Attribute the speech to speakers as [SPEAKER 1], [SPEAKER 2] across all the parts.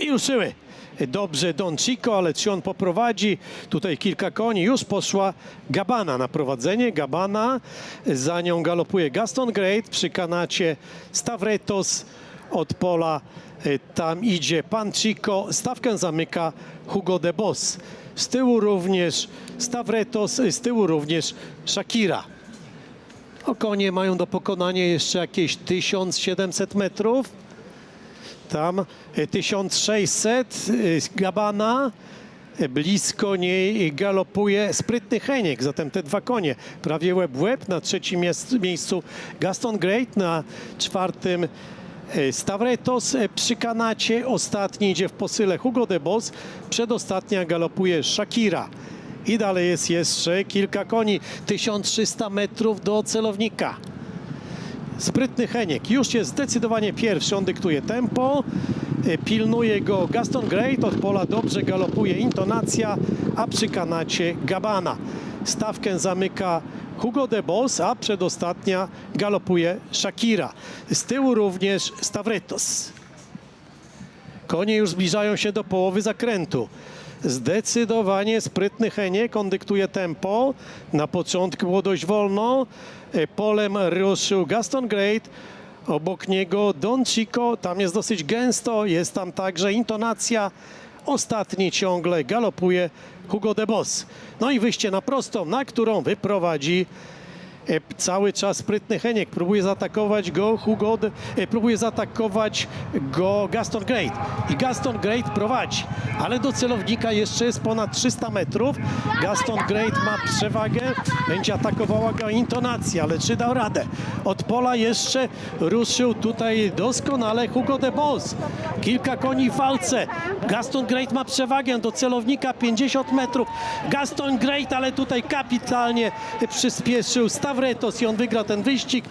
[SPEAKER 1] I ruszyły. Dobrze Don Chico, ale czy on poprowadzi? Tutaj kilka koni. Już poszła Gabana na prowadzenie. Gabana, za nią galopuje Gaston Great przy kanacie Stavretos od pola. e, Tam idzie Pan Chico. Stawkę zamyka Hugo de Boss. Z tyłu również Stavretos, z tyłu również Shakira. O konie mają do pokonania jeszcze jakieś 1700 metrów. Tam e, 1600 e, Gabana. e, Blisko niej galopuje sprytny Heniek, zatem te dwa konie prawie łeb łeb. Na trzecim miejscu Gaston Great, na czwartym e, Stavretos e, przy kanacie. Ostatni idzie w posyle Hugo de Boss. Przedostatnia galopuje Shakira. I dalej jest jeszcze kilka koni. 1300 metrów do celownika. Sprytny Heniek już jest zdecydowanie pierwszy, on dyktuje tempo, e, pilnuje go Gaston Great, od pola dobrze galopuje intonacja, a przy kanacie Gabana. Stawkę zamyka Hugo de Boss, a przedostatnia galopuje Shakira. Z tyłu również Stavretos. Konie już zbliżają się do połowy zakrętu. Zdecydowanie sprytny Heniek, on dyktuje tempo. Na początku było dość wolno. E, Polem ruszył Gaston Great. Obok niego Don Chico, tam jest dosyć gęsto, jest tam także intonacja. Ostatni ciągle galopuje Hugo de Boss. No i wyjście na prostą, na którą wyprowadzi Cały czas sprytny Heniek próbuje zaatakować go Hugo, e, próbuje zaatakować go Gaston Great i Gaston Great prowadzi, ale do celownika jeszcze jest ponad 300 metrów. Gaston Great ma przewagę, będzie atakowała go intonacja, ale czy dał radę? Od pola jeszcze ruszył tutaj doskonale Hugo de Boss. Kilka koni w walce. Gaston Great ma przewagę do celownika 50 metrów. Gaston Great, ale tutaj kapitalnie przyspieszył Stavretos i on wygra ten wyścig.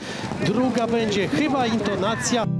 [SPEAKER 1] Druga będzie chyba intonacja.